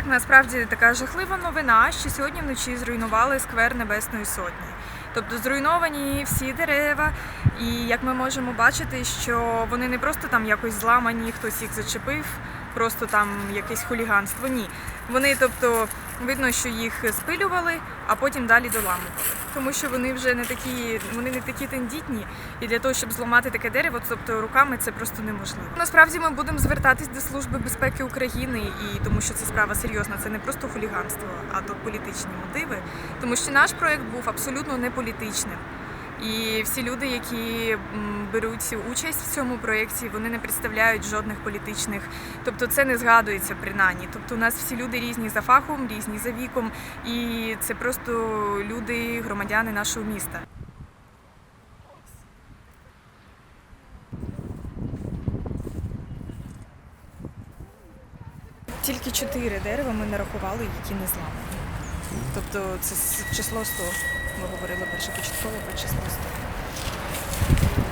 Так, насправді така жахлива новина, що сьогодні вночі зруйнували сквер Небесної Сотні. Тобто зруйновані всі дерева, і як ми можемо бачити, що вони не просто там якось зламані, хтось їх зачепив, просто там якесь хуліганство. Ні. Вони, тобто, видно, що їх спилювали, а потім далі доламували. Тому що вони вже не такі, вони не такі тендітні, і для того, щоб зламати таке дерево, тобто руками це просто неможливо. Насправді ми будемо звертатись до Служби безпеки України, і тому що це справа серйозна, це не просто хуліганство, а то політичні мотиви. Тому що наш проект був абсолютно не політичним. І всі люди, які беруть участь в цьому проєкті, вони не представляють жодних політичних, тобто це не згадується принаймні. Тобто у нас всі люди різні за фахом, різні за віком, і це просто люди, громадяни нашого міста. Тільки чотири дерева ми нарахували, які не зламані. Тобто це число 100. Ми говорили першопочатково про число 100.